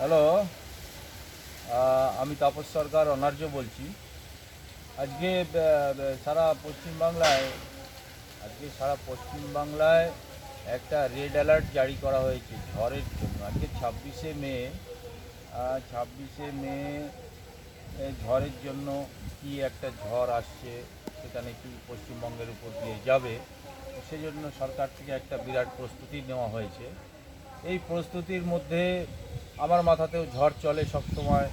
Hello আমি তাপস সরকার, অনার্য বলছি। আজকে সারা পশ্চিমবাংলায়, আজকে সারা পশ্চিমবাংলায় একটা রেড অ্যালার্ট জারি করা হয়েছে ঝড়ের জন্য। আজকে ছাব্বিশে মে ছাব্বিশে মে ঝড়ের জন্য কি একটা ঝড় আসছে সেটা নাকি পশ্চিমবঙ্গের উপর দিয়ে যাবে, সেজন্য সরকার থেকে একটা বিরাট প্রস্তুতি নেওয়া হয়েছে। এই প্রস্তুতির মধ্যে আমার মাথাতেও ঝড় চলে সবসময়।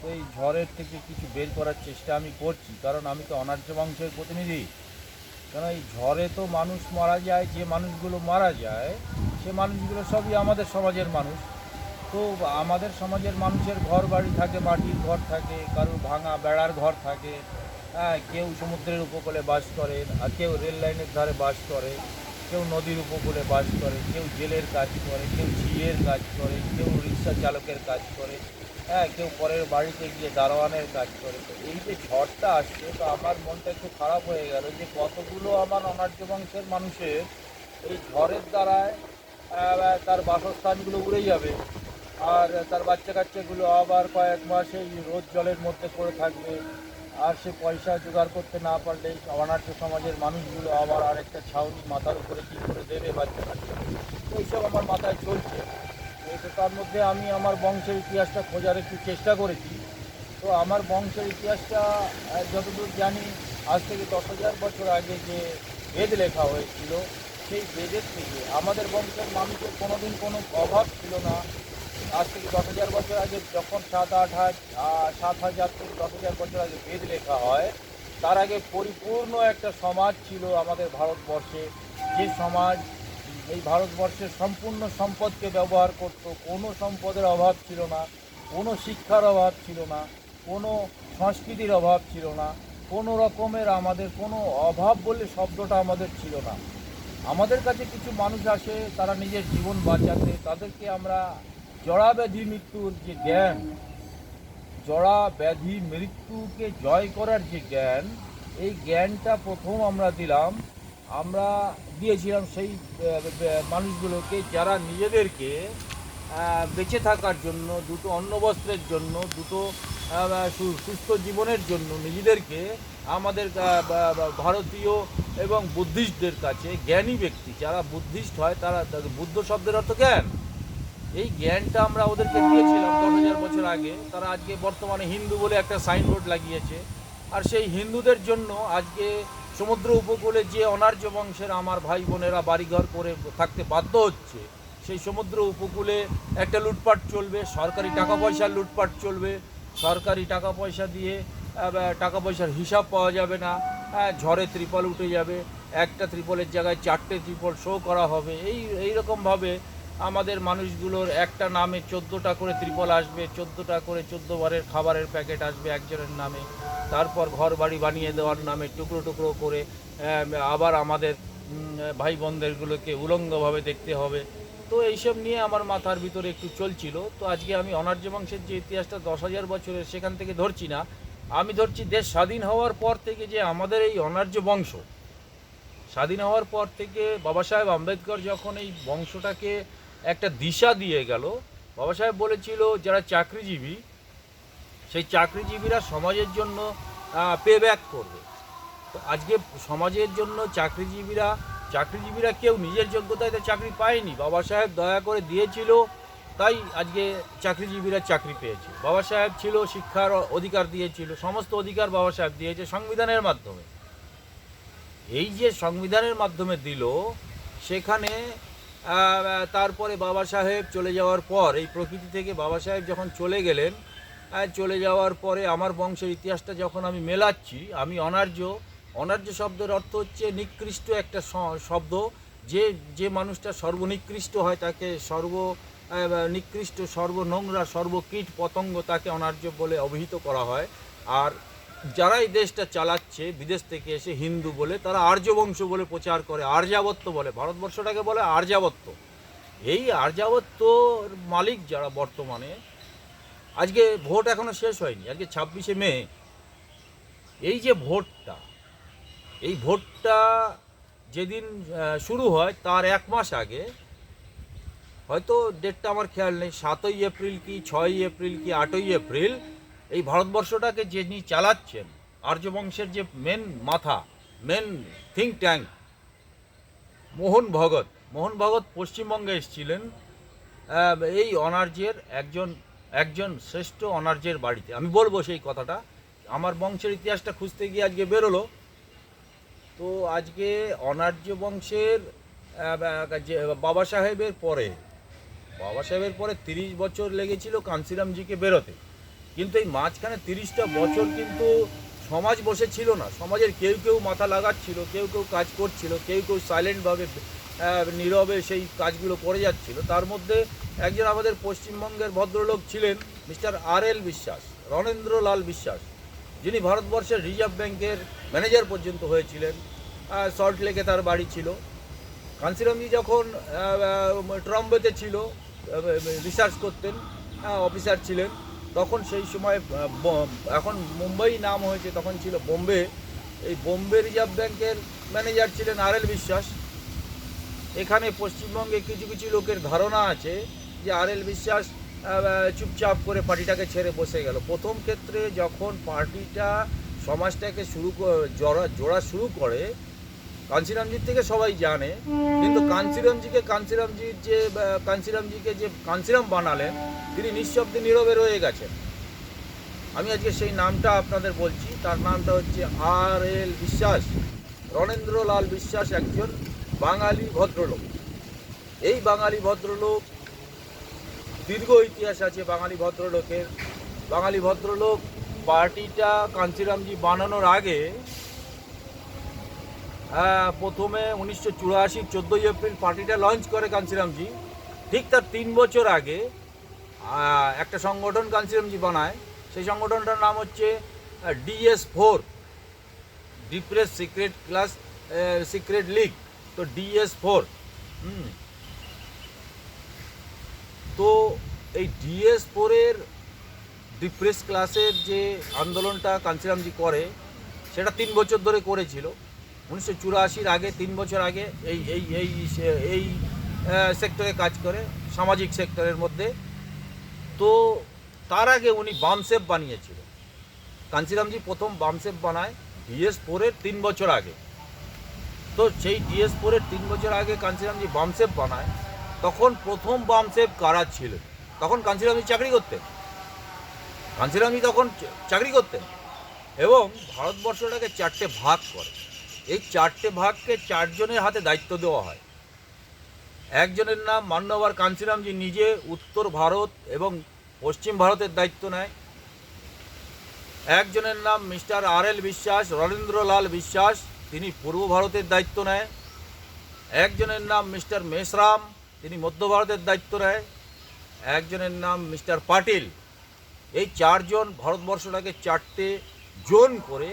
তো এই ঝড়ের থেকে কিছু বের করার চেষ্টা আমি করছি, কারণ আমি তো অনার্য বংশের প্রতিনিধি। কারণ এই ঝড়ে তো মানুষ মারা যায়, যে মানুষগুলো মারা যায়, সে মানুষগুলো সবই আমাদের সমাজের মানুষ। তো আমাদের সমাজের মানুষের ঘর বাড়ি থাকে, মাটির ঘর থাকে, কারোর ভাঙা বেড়ার ঘর থাকে। হ্যাঁ কেউ সমুদ্রের উপকূলে বাস করে, আর কেউ রেল লাইনের ধারে বাস করে। কেউ নদীর উপকূলে বাস করে, কেউ জেলের কাজ করে, কেউ ঝিয়ের কাজ করে, কেউ রিক্সা চালকের কাজ করে হ্যাঁ কেউ পরের বাড়িতে গিয়ে দারোয়ানের কাজ করে। তো এই যে ঝড়টা আসছে, তো আমার মনটা একটু খারাপ হয়ে গেল যে কতগুলো আমার অনার্য বংশের মানুষের এই ঝড়ের দ্বারায় তার বাসস্থানগুলো উড়ে যাবে, আর তার বাচ্চা কাচ্চাগুলো আবার কয়েক মাস রোদ জলের মধ্যে পড়ে থাকবে। আর সে পয়সা জোগাড় করতে না পারলে অনার্য সমাজের মানুষগুলো আবার আরেকটা ছাউনি মাথার উপরে কী করে দেবে বাচ্চা কাচ্চা এইসব আমার মাথায় চলছে। তো তার মধ্যে আমি আমার বংশের ইতিহাসটা খোঁজার একটু চেষ্টা করেছি। তো আমার বংশের ইতিহাসটা যতদূর জানি, আজ থেকে দশ হাজার বছর আগে যে বেদ লেখা হয়েছিল, সেই বেদের থেকে। আমাদের বংশের মানুষের কোনোদিন কোনো অভাব ছিল না। আজ থেকে দশ হাজার বছর আগে যখন সাত আট হাজার সাত হাজার থেকে দশ হাজার বছর আগে বেদ লেখা হয়, তার আগে পরিপূর্ণ একটা সমাজ ছিল আমাদের ভারতবর্ষে। যে সমাজ এই ভারতবর্ষের সম্পূর্ণ সম্পদকে ব্যবহার করত, কোনো সম্পদের অভাব ছিল না, কোনো শিক্ষার অভাব ছিল না, কোনো সংস্কৃতির অভাব ছিল না, কোনো রকমের আমাদের কোনো অভাব বলে শব্দটা আমাদের ছিল না। আমাদের কাছে কিছু মানুষ আসে, তারা নিজের জীবন বাঁচাতে, তাদেরকে আমরা জড়া ব্যাধি মৃত্যুর যে জ্ঞান, জড়া ব্যাধি মৃত্যুকে জয় করার যে জ্ঞান, এই জ্ঞানটা প্রথম আমরা দিলাম। আমরা দিয়েছিলাম সেই মানুষগুলোকে যারা নিজেদেরকে বেঁচে থাকার জন্য, দুটো অন্ন বস্ত্রের জন্য, দুটো সুস্থ জীবনের জন্য নিজেদেরকে আমাদের ভারতীয় এবং বুদ্ধিস্টদের কাছে জ্ঞানী ব্যক্তি, যারা বুদ্ধিস্ট হয় তারা বুদ্ধ শব্দের অর্থ জ্ঞান। এই জ্ঞানটা আমরা ওদেরকে দিয়েছিলাম দশ হাজার বছর আগে। তারা আজকে বর্তমানে হিন্দু বলে একটা সাইনবোর্ড লাগিয়েছে। আর সেই হিন্দুদের জন্য আজকে সমুদ্র উপকূলে যে অনার্য বংশের আমার ভাই বোনেরা বাড়িঘর করে থাকতে বাধ্য হচ্ছে সেই সমুদ্র উপকূলে একটা লুটপাট চলবে সরকারি টাকা পয়সার লুটপাট চলবে। সরকারি টাকা পয়সা দিয়ে টাকা পয়সার হিসাব পাওয়া যাবে না। হ্যাঁ, ঝড়ে ত্রিপল উঠে যাবে। একটা ত্রিপলের জায়গায় চারটে ত্রিপল শো করা হবে। এই এইরকমভাবে আমাদের মানুষগুলোর একটা নামে চোদ্দোটা করে ত্রিপল আসবে, চোদ্দোটা করে চোদ্দ বারের খাবারের প্যাকেট আসবে একজনের নামে। তারপর ঘর বাড়ি বানিয়ে দেওয়ার নামে টুকরো টুকরো করে আবার আমাদের ভাই বোনদেরগুলোকে উলঙ্গভাবে দেখতে হবে। তো এইসব নিয়ে আমার মাথার ভিতরে একটু চলছিল। তো আজকে আমি অনার্য বংশের যে ইতিহাসটা দশ হাজার বছরের সেখান থেকে ধরছি না। আমি ধরছি দেশ স্বাধীন হওয়ার পর থেকে যে আমাদের এই অনার্য বংশ, স্বাধীন হওয়ার পর থেকে বাবা সাহেব আম্বেদকর যখন এই বংশটাকে একটা দিশা দিয়ে গেল। বাবা সাহেব বলেছিল, যারা চাকরিজীবী, সেই চাকরিজীবীরা সমাজের জন্য পে ব্যাক করবে। তো আজকে সমাজের জন্য চাকরিজীবীরা চাকরিজীবীরা কেউ নিজের যোগ্যতায় তো চাকরি পায়নি। বাবা সাহেব দয়া করে দিয়েছিল, তাই আজকে চাকরিজীবীরা চাকরি পেয়েছে। বাবা সাহেব ছিল, শিক্ষার অধিকার দিয়েছিল, সমস্ত অধিকার বাবা সাহেব দিয়েছে সংবিধানের মাধ্যমে। এই যে সংবিধানের মাধ্যমে দিল, সেখানে তারপরে বাবা সাহেব চলে যাওয়ার পর, এই প্রকৃতি থেকে বাবা সাহেব যখন চলে গেলেন চলে যাওয়ার পরে আমার বংশের ইতিহাসটা যখন আমি মেলাচ্ছি, আমি অনার্য অনার্য শব্দের অর্থ হচ্ছে নিকৃষ্ট একটা শব্দ। যে যে মানুষটা সর্বনিকৃষ্ট হয় তাকে সর্ব নিকৃষ্ট সর্বনোংরা, সর্বকীট পতঙ্গ তাকে অনার্য বলে অভিহিত করা হয়। আর যারা এই দেশটা চালাচ্ছে, বিদেশ থেকে এসে হিন্দু বলে, তারা আর্যবংশ বলে প্রচার করে আর্যাবত্য বলে, ভারতবর্ষটাকে বলে আর্যাবত্য এই আর্যাবত্যর মালিক যারা বর্তমানে, আজকে ভোট এখনও শেষ হয়নি, আজকে ছাব্বিশে মে। এই যে ভোটটা, এই ভোটটা যেদিন শুরু হয়, তার এক মাস আগে, হয়তো ডেটটা আমার খেয়াল নেই, সাতই এপ্রিল কি, ছয়ই এপ্রিল কি, আটই এপ্রিল এই ভারতবর্ষটাকে যিনি চালাচ্ছেন, আর্যবংশের যে মেন মাথা main think tank Mohan Bhagwat Mohan Bhagwat পশ্চিমবঙ্গে এসেছিলেন এই অনার্যের একজন একজন শ্রেষ্ঠ অনার্যের বাড়িতে। আমি বলব সেই কথাটা, আমার বংশের ইতিহাসটা খুঁজতে গিয়ে আজকে বেরোলো। তো আজকে অনার্য বংশের যে বাবা সাহেবের পরে, বাবা সাহেবের পরে তিরিশ বছর লেগেছিল কাঞ্চিরামজিকে বেরোতে। কিন্তু এই মাঝখানে তিরিশটা বছর কিন্তু সমাজ বসে ছিল না। সমাজের কেউ কেউ মাথা লাগাচ্ছিল, কেউ কেউ কাজ করছিল, কেউ কেউ সাইলেন্টভাবে নীরবে সেই কাজগুলো করে যাচ্ছিল। তার মধ্যে একজন আমাদের পশ্চিমবঙ্গের ভদ্রলোক ছিলেন মিস্টার আর এল বিশ্বাস, রণেন্দ্রলাল বিশ্বাস। যিনি ভারতবর্ষের রিজার্ভ ব্যাংকের ম্যানেজার পর্যন্ত হয়েছিলেন। সল্ট লেকে তার বাড়ি ছিল। কাঞ্চিরামজি যখন ট্রম্বেতে ছিল রিসার্চ করতেন অফিসার ছিলেন। তখন সেই সময় এখন মুম্বাই নাম হয়েছে, তখন ছিল বোম্বে। এই বোম্বে রিজার্ভ ব্যাংকের ম্যানেজার ছিলেন আর এল বিশ্বাস। এখানে পশ্চিমবঙ্গে কিছু কিছু লোকের ধারণা আছে যে আর এল বিশ্বাস চুপচাপ করে পার্টিটাকে ছেড়ে বসে গেল। প্রথম ক্ষেত্রে যখন পার্টিটা সমাজটাকে শুরু জোড়া জোড়া শুরু করে কাঞ্চিরামজির থেকে সবাই জানে কিন্তু কাঞ্চিরামজিকে কাঞ্চিরামজির যে কাঞ্চিরামজিকে যে কাঞ্চিরাম বানালেন তিনি নিঃশব্দে নীরবে রয়ে গেছেন। আমি আজকে সেই নামটা আপনাদের বলছি তার নামটা হচ্ছে আর এল বিশ্বাস রণেন্দ্রলাল বিশ্বাস একজন বাঙালি ভদ্রলোক। এই বাঙালি ভদ্রলোক দীর্ঘ ইতিহাস আছে বাঙালি ভদ্রলোকের। বাঙালি ভদ্রলোক পার্টিটা কাঞ্চিরামজি বানানোর আগে প্রথমে উনিশশো চুরাশি, চোদ্দোই এপ্রিল পার্টিটা লঞ্চ করে কাঞ্চিরামজি ঠিক তার তিন বছর আগে একটা সংগঠন কাঞ্চিরামজি বানায়। সেই সংগঠনটার নাম হচ্ছে DS four depress secret class secret league তো ডিএস ফোর তো এই ডিএস ফোরের ডিপ্রেস ক্লাসের যে আন্দোলনটা কাঞ্চিরামজি করে, সেটা তিন বছর ধরে করেছিল। উনিশশো চুরাশির আগে, তিন বছর আগে এই এই এই এই সেক্টরে কাজ করে, সামাজিক সেক্টরের মধ্যে। তো তার আগে উনি বামসেপ বানিয়েছিল কাঞ্চিরামজি প্রথম বামসেপ বানায় ডিএস ফোরের তিন বছর আগে। তো সেই ডিএস ফোরের তিন বছর আগে কাঞ্চিরামজি বামসেপ বানায়, তখন প্রথম বামসেপ কারা ছিল তখন কাঞ্চিরামজি চাকরি করতেন। কাঞ্চিরামজি তখন চাকরি করতেন এবং ভারতবর্ষটাকে চারটে ভাগ করে। এই চারটে ভাগকে চারজনের হাতে দায়িত্ব দেওয়া হয়। একজনের নাম মান্যবর কাঞ্চিরামজি নিজে উত্তর ভারত এবং পশ্চিম ভারতের দায়িত্ব নেয়। একজনের নাম মিস্টার আর এল বিশ্বাস, রবীন্দ্রলাল বিশ্বাস, তিনি পূর্ব ভারতের দায়িত্ব নেয়। একজনের নাম মিস্টার মেশরাম তিনি মধ্য ভারতের দায়িত্ব নেয়। একজনের নাম মিস্টার পাটিল। এই চারজন ভারতবর্ষটাকে চারটে জোন করে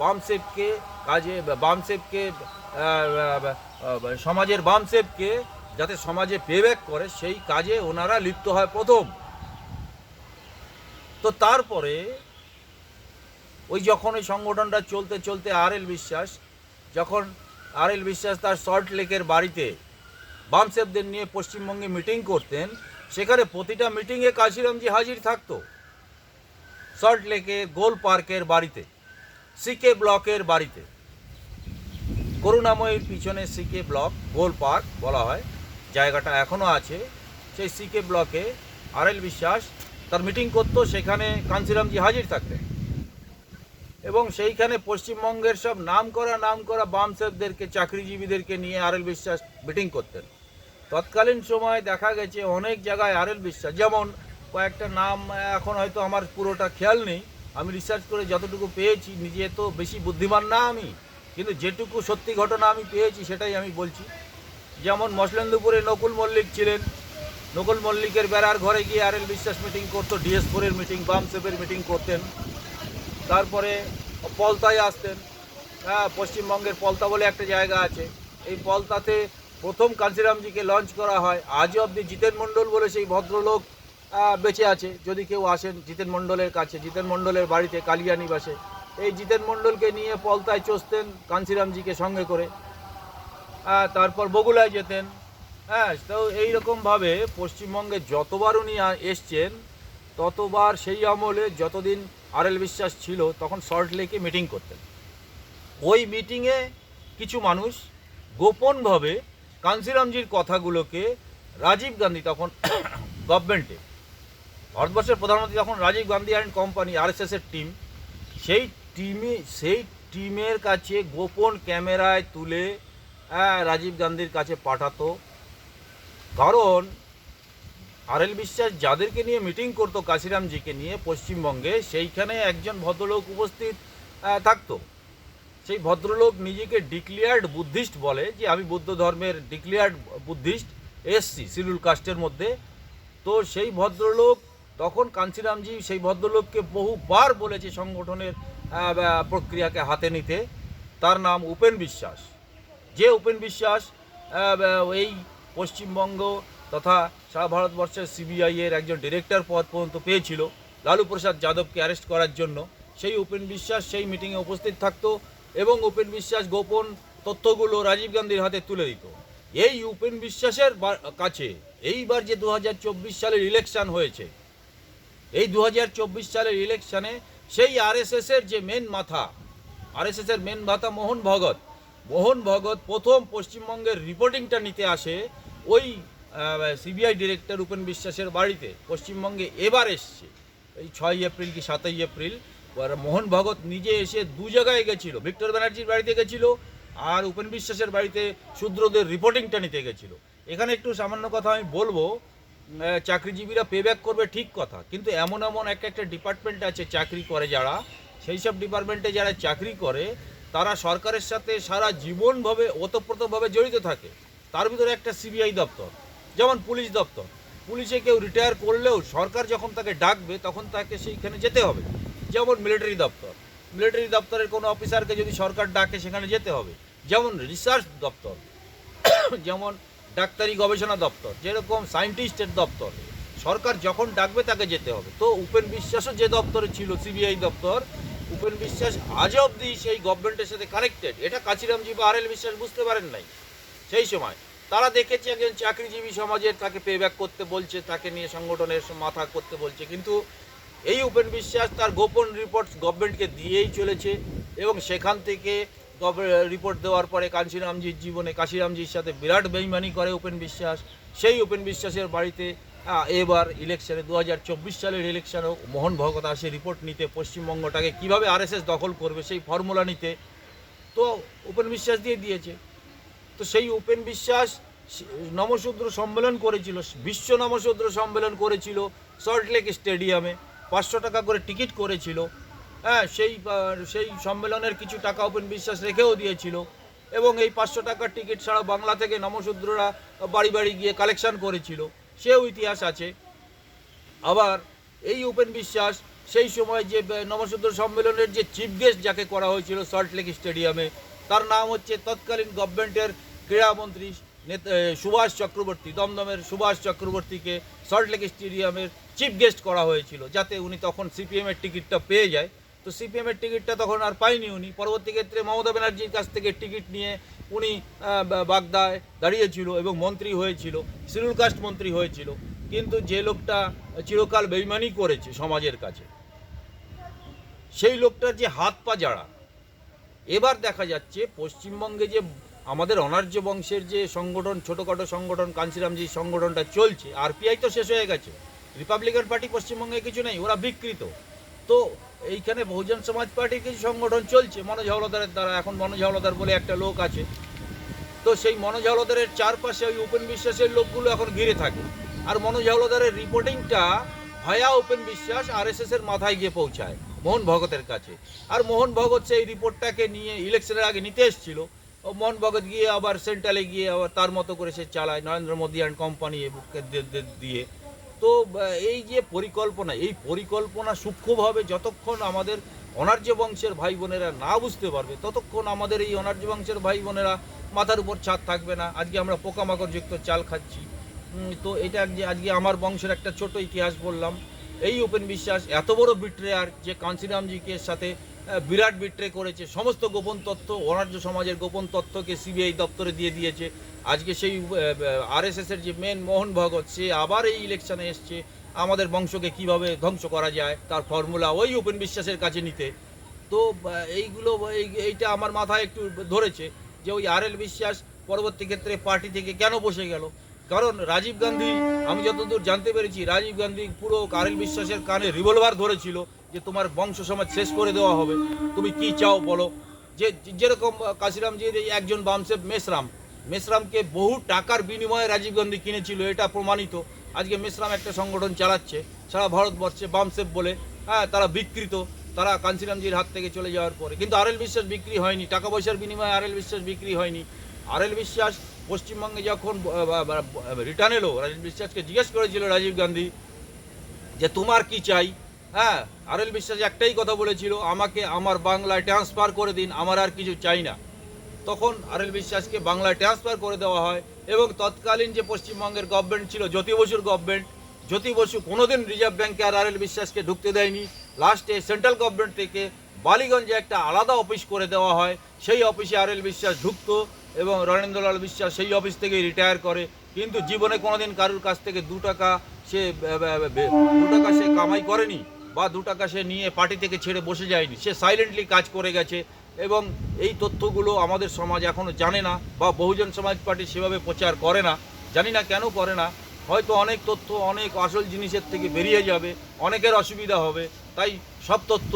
বামসেবকে কাজে বামসেবকে সমাজের বামসেবকে যাতে সমাজে পেব্যাক করে, সেই কাজে ওনারা লিপ্ত হয় প্রথম। তো তারপরে ওই যখন ওই সংগঠনটা চলতে চলতে আর এল বিশ্বাস, যখন আর এল বিশ্বাস তার সল্ট লেকের বাড়িতে বামসেবদের নিয়ে পশ্চিমবঙ্গে মিটিং করতেন, সেখানে প্রতিটা মিটিংয়ে কাশিরামজি হাজির থাকতো। সল্ট লেকে গোল পার্কের বাড়িতে। সিকে ব্লকের বাড়িতে। করুণাময়ীর পিছনে সিকে ব্লক গোল পার্ক বলা হয়। জায়গাটা এখনও আছে। সেই সিকে ব্লকে আর এল বিশ্বাস তার মিটিং করতো, সেখানে কাঞ্চিরামজি হাজির থাকতেন। এবং সেইখানে পশ্চিমবঙ্গের সব নাম করা নাম করা বামসেবদেরকে চাকরিজীবীদেরকে নিয়ে আর এল বিশ্বাস মিটিং করতেন। তৎকালীন সময় দেখা গেছে অনেক জায়গায় আর এল বিশ্বাস, যেমন কয়েকটা নাম এখন হয়তো আমার পুরোটা খেয়াল নেই। আমি রিসার্চ করে যতটুকু পেয়েছি, নিজে তো বেশি বুদ্ধিমান না আমি, কিন্তু যেটুকু সত্যি ঘটনা আমি পেয়েছি সেটাই আমি বলছি। যেমন মসলেন্দুপুরে নকুল মল্লিক ছিলেন, নকুল মল্লিকের বেড়ার ঘরে গিয়ে আর এল বিশ্বাস মিটিং করতো ডিএস ফোরের মিটিং বামসেপের মিটিং করতেন। তারপরে পলতায় আসতেন হ্যাঁ পশ্চিমবঙ্গের পলতা বলে একটা জায়গা আছে। এই পলতাতে প্রথম কাঞ্চিরামজিকে লঞ্চ করা হয়, আজও অবধি জিতেন মণ্ডল বলে সেই ভদ্রলোক বেঁচে আছে। যদি কেউ আসেন জিতেন মণ্ডলের কাছে, জিতেন মণ্ডলের বাড়িতে কালিয়া নিবাসে এই জিতেন মণ্ডলকে নিয়ে পলতায় চষতেন কাঞ্চিরামজিকে সঙ্গে করে। তারপর বগুলায় যেতেন। হ্যাঁ তো এইরকমভাবে পশ্চিমবঙ্গে যতবার উনি এসছেন, ততবার সেই আমলে যতদিন আরএল বিশ্বাস ছিল, তখন সল্ট লেকে মিটিং করতেন। ওই মিটিংয়ে কিছু মানুষ গোপনভাবে কাঞ্সিরামজির কথাগুলোকে রাজীব গান্ধী তখন গভর্নমেন্টে ভারতবর্ষের প্রধানমন্ত্রী যখন রাজীব গান্ধী অ্যান্ড কোম্পানি আর আরএসএসের টিম সেই টিমে সেই টিমের কাছে গোপন ক্যামেরায় তুলে রাজীব গান্ধীর কাছে পাঠাতো। কারণ আর এল বিশ্বাস যাদেরকে নিয়ে মিটিং করতো, কাশিরামজিকে নিয়ে পশ্চিমবঙ্গে, সেইখানে একজন ভদ্রলোক উপস্থিত থাকতো। সেই ভদ্রলোক নিজেকে ডিক্লিয়ার্ড বুদ্ধিস্ট বলে, যে আমি বৌদ্ধ ধর্মের ডিক্লিয়ার্ড বুদ্ধিস্ট এসছি, সিলুল কাস্টের মধ্যে। তো সেই ভদ্রলোক তখন কাঞ্চিরামজি সেই ভদ্রলোককে বহুবার বলেছে সংগঠনের প্রক্রিয়াকে হাতে নিতে। তার নাম উপেন বিশ্বাস। যে উপেন বিশ্বাস এই পশ্চিমবঙ্গ তথা সারা ভারতবর্ষের সিবিআইয়ের একজন ডিরেক্টর পদ পর্যন্ত পেয়েছিল, লালু প্রসাদ যাদবকে অ্যারেস্ট করার জন্য। সেই উপেন বিশ্বাস সেই মিটিংয়ে উপস্থিত থাকতো এবং উপেন বিশ্বাস গোপন তথ্যগুলো রাজীব গান্ধীর হাতে তুলে দিত। এই উপেন বিশ্বাসের কাছে এইবার যে দু হাজার চব্বিশ সালের ইলেকশন হয়েছে এই দু হাজার চব্বিশ সালের ইলেকশনে সেই আরএসএস এর যে মেন মাথা আরএসএস এর মেন মাথা মোহন ভগত। মোহন ভগত প্রথম পশ্চিমবঙ্গের রিপোর্টিংটা নিতে আসে ওই সিবিআই ডিরেক্টর উপেন বিশ্বাসের বাড়িতে। পশ্চিমবঙ্গে এবার এসছে। এই ছয় এপ্রিল কি সাতই এপ্রিল? মোহন ভগত নিজে এসে দু জায়গায় গেছিল। ভিক্টর ব্যানার্জির বাড়িতে গেছিল আর উপেন বিশ্বাসের বাড়িতে শূদ্রদের রিপোর্টিংটা নিতে গেছিল। এখানে একটু সামান্য কথা আমি বলব চাকরিজীবীরা পে ব্যাক করবে ঠিক কথা, কিন্তু এমন এমন এক একটা ডিপার্টমেন্ট আছে চাকরি করে যারা, সেই সব ডিপার্টমেন্টে যারা চাকরি করে, তারা সরকারের সাথে সারা জীবনভাবে ওতপ্রোতভাবে জড়িত থাকে। তার ভিতরে একটা সিবিআই দপ্তর, যেমন পুলিশ দপ্তর। পুলিশে কেউ রিটায়ার করলেও সরকার যখন তাকে ডাকবে, তখন তাকে সেইখানে যেতে হবে। যেমন মিলিটারি দপ্তর মিলিটারি দপ্তরের কোনো অফিসারকে যদি সরকার ডাকে, সেখানে যেতে হবে। যেমন রিসার্চ দপ্তর, যেমন ডাক্তারি গবেষণা দপ্তর, যেরকম সায়েন্টিস্টের দপ্তর, সরকার যখন ডাকবে তাকে যেতে হবে। তো উপেন বিশ্বাসও যে দপ্তরে ছিল, সিবিআই দপ্তর, উপেন বিশ্বাস আজ অবধি সেই গভর্নমেন্টের সাথে কানেক্টেড। এটা কাচিরামজি বা আর এল বিশ্বাস বুঝতে পারেন নাই। সেই সময় তারা দেখেছে একজন চাকরিজীবী সমাজের, তাকে পে ব্যাক করতে বলছে, তাকে নিয়ে সংগঠনের মাথা করতে বলছে। কিন্তু এই উপেন বিশ্বাস তার গোপন রিপোর্ট গভর্নমেন্টকে দিয়েই চলেছে এবং সেখান থেকে রিপোর্ট দেওয়ার পরে কাঞ্চিরামজির জীবনে, কাশিরামজির সাথে বিরাট বেইমানি করে উপেন বিশ্বাস। সেই উপেন বিশ্বাসের বাড়িতে এবার ইলেকশনে দু হাজার চব্বিশ সালের ইলেকশনেও মোহন ভগত আসে রিপোর্ট নিতে পশ্চিমবঙ্গটাকে কীভাবে আরএসএস দখল করবে সেই ফর্মুলা নিতে, তো উপেন বিশ্বাস দিয়ে দিয়েছে। তো সেই উপেন বিশ্বাস নমশূদ্র সম্মেলন করেছিল, বিশ্ব নমশূদ্র সম্মেলন করেছিল সল্টলেক স্টেডিয়ামে পাঁচশো টাকা করে টিকিট করেছিল। হ্যাঁ সেই সেই সম্মেলনের কিছু টাকা উপেন বিশ্বাস রেখেও দিয়েছিল। এবং এই পাঁচশো টাকার টিকিট ছাড়া বাংলা থেকে নমশূদ্ররা বাড়ি বাড়ি গিয়ে কালেকশন করেছিল। সেও ইতিহাস আছে। আবার এই উপেন বিশ্বাস সেই সময় যে নবসূদ্র সম্মেলনের যে চিফ গেস্ট যাকে করা হয়েছিল সল্টলেক স্টেডিয়ামে, তার নাম হচ্ছে তৎকালীন গভর্নমেন্টের ক্রীড়ামন্ত্রী নেতা সুভাষ চক্রবর্তী, দমদমের সুভাষ চক্রবর্তীকে সল্টলেক স্টেডিয়ামের চিফ গেস্ট করা হয়েছিল, যাতে উনি তখন সিপিএমের টিকিটটা পেয়ে যায়। তো সিপিএমের টিকিটটা তখন আর পায়নি উনি। পরবর্তী ক্ষেত্রে মমতা ব্যানার্জির কাছ থেকে টিকিট নিয়ে উনি বাগদায় দাঁড়িয়েছিল এবং মন্ত্রী হয়েছিল শিডিউল কাস্ট মন্ত্রী হয়েছিল। কিন্তু যে লোকটা চিরকাল বেইমানি করেছে সমাজের কাছে, সেই লোকটার যে হাত পা জাড়া, এবার দেখা যাচ্ছে পশ্চিমবঙ্গে যে আমাদের অনার্য বংশের যে সংগঠন, ছোটোখাটো সংগঠন, কাঞ্চিরামজি সংগঠনটা চলছে আরপিআই তো শেষ হয়ে গেছে। রিপাবলিকান পার্টি পশ্চিমবঙ্গে কিছু নেই, ওরা বিকৃত। তো এইখানে বহুজন সমাজ পার্টির কিছু সংগঠন চলছে। মনোজ হাওলাদারের দ্বারা। এখন মনোজ হাওলাদার বলে একটা লোক আছে। তো সেই মনোজ হাওলাদারের চারপাশে ওই উপেন বিশ্বাসের লোকগুলো এখন ঘিরে থাকে। আর মনোজ হাওলাদারের রিপোর্টিংটা ভায়া উপেন বিশ্বাস আরএসএস এর মাথায় গিয়ে পৌঁছায়, মোহন ভগতের কাছে। আর মোহন ভগত সেই রিপোর্টটাকে নিয়ে ইলেকশনের আগে নিতে এসেছিল। ও মোহন ভগত গিয়ে আবার সেন্ট্রালে গিয়ে আবার তার মতো করে সে চালায়, নরেন্দ্র মোদী অ্যান্ড কোম্পানি দিয়ে। তো এই যে পরিকল্পনা, এই পরিকল্পনা সূক্ষ্মভাবে যতক্ষণ আমাদের অনার্য বংশের ভাই বোনেরা না বুঝতে পারবে, ততক্ষণ আমাদের এই অনার্য বংশের ভাই বোনেরা মাথার উপর ছাদ থাকবে না। আজকে আমরা পোকামাকড়যুক্ত চাল খাচ্ছি। তো এটা যে আজকে আমার বংশের একটা ছোট ইতিহাস বললাম। এই উপেন বিশ্বাস, এত বড় বিট্রেয়ার যে কাঞ্চিরামজিকে সাথে বিরাট বিট্রে করেছে। সমস্ত গোপন তথ্য অনার্য সমাজের গোপন তথ্যকে সিবিআই দপ্তরে দিয়ে দিয়েছে। আজকে সেই আরএসএস এর যে মেন মোহন ভগৎ, সে আবার এই ইলেকশনে এসছে। আমাদের বংশকে কীভাবে ধ্বংস করা যায়, তার ফর্মুলা ওই উপেন বিশ্বাসের কাছে নিতে। তো এইগুলো, এই- এইটা আমার মাথায় একটু ধরেছে যে ওই আর এল বিশ্বাস পরবর্তী ক্ষেত্রে পার্টি থেকে কেন বসে গেল? কারণ রাজীব গান্ধী, আমি যতদূর জানতে পেরেছি, রাজীব গান্ধী পুরো আর এল বিশ্বাসের কানে রিভলভার ধরেছিল। যে তোমার বংশ সমাজ শেষ করে দেওয়া হবে। তুমি কি চাও বলো? যে যেরকম কাশিরামজির এই একজন বামসেব মেসরাম, মেসরামকে বহু টাকার বিনিময়ে রাজীব গান্ধী কিনেছিল, এটা প্রমাণিত। আজকে মেসরাম একটা সংগঠন চালাচ্ছে, সারা ভারতবর্ষে বামসেব বলে হ্যাঁ তারা বিকৃত, তারা কাঞ্চিরামজির হাত থেকে চলে যাওয়ার পরে। কিন্তু আরএল বিশ্বাস বিক্রি হয়নি টাকা পয়সার বিনিময়ে আরএল বিশ্বাস বিক্রি হয়নি। আরএল বিশ্বাস পশ্চিমবঙ্গে যখন রিটার্ন এলো, রাজীব বিশ্বাসকে জিজ্ঞেস করেছিল রাজীব গান্ধী যে তোমার কি চাই? হ্যাঁ আরএল বিশ্বাস একটাই কথা বলেছিল, আমাকে আমার বাংলায় ট্রান্সফার করে দিন, আমার আর কিছু চাই না। তখন আরএল বিশ্বাসকে বাংলায় ট্রান্সফার করে দেওয়া হয় এবং তৎকালীন যে পশ্চিমবঙ্গের গভর্নমেন্ট ছিল, জ্যোতি বসুর গভর্নমেন্ট জ্যোতি বসু কোনোদিন রিজার্ভ ব্যাঙ্কে আর আরএল বিশ্বাসকে ঢুকতে দেয়নি। লাস্টে সেন্ট্রাল গভর্নমেন্ট থেকে বালিগঞ্জে একটা আলাদা অফিস করে দেওয়া হয়, সেই অফিসে আরএল বিশ্বাস ঢুকতো এবং রণেন্দ্রলাল বিশ্বাস সেই অফিস থেকেই রিটায়ার করে। কিন্তু জীবনে কোনোদিন কারুর কাছ থেকে দু টাকা সে দু টাকা সে কামাই করেনি। বা দু টাকা সে নিয়ে পার্টি থেকে ছেড়ে বসে যায়নি। সে সাইলেন্টলি কাজ করে গেছে এবং এই তথ্যগুলো আমাদের সমাজ এখনও জানে না বা বহুজন সমাজ পার্টি সেভাবে প্রচার করে না। জানি না কেন করে না। হয়তো অনেক তথ্য, অনেক আসল জিনিসের থেকে বেরিয়ে যাবে, অনেকের অসুবিধা হবে। তাই সব তথ্য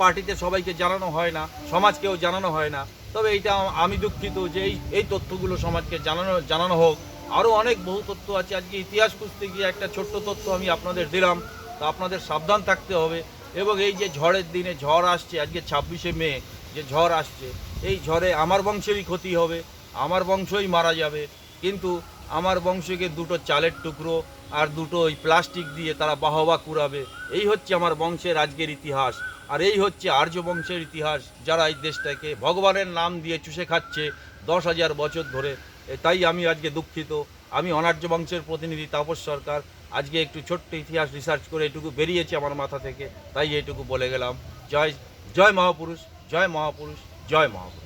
পার্টিতে সবাইকে জানানো হয় না, সমাজকেও জানানো হয় না। তবে এইটা আমি দুঃখিত যে এই এই তথ্যগুলো সমাজকে জানানো জানানো হোক। আরও অনেক বহু তথ্য আছে। আজকে ইতিহাস খুঁজতে গিয়ে একটা ছোট্ট তথ্য আমি আপনাদের দিলাম। তা আপনাদের সাবধান থাকতে হবে। এবং এই যে ঝড়ের দিনে ঝড় আসছে, আজকে ছাব্বিশে মে যে ঝড় আসছে, এই ঝড়ে আমার বংশেরই ক্ষতি হবে, আমার বংশই মারা যাবে। কিন্তু আমার বংশকে দুটো চালের টুকরো আর দুটো ওই প্লাস্টিক দিয়ে তারা বাহবা কুড়াবে। এই হচ্ছে আমার বংশের আজকের ইতিহাস। আর এই হচ্ছে আর্য বংশের ইতিহাস, যারা এই দেশটাকে ভগবানের নাম দিয়ে চুষে খাচ্ছে দশ হাজার বছর ধরে। তাই আমি আজকে দুঃখিত। আমি অনার্য বংশের প্রতিনিধি, তাপস সরকার। আজকে একটু ছোট্ট ইতিহাস রিসার্চ করে এটুকু বেরিয়েছে আমার মাথা থেকে। তাই এইটুকু বলে গেলাম। জয় জয় মহাপুরুষ জয় মহাপুরুষ জয় মহাপুরুষ।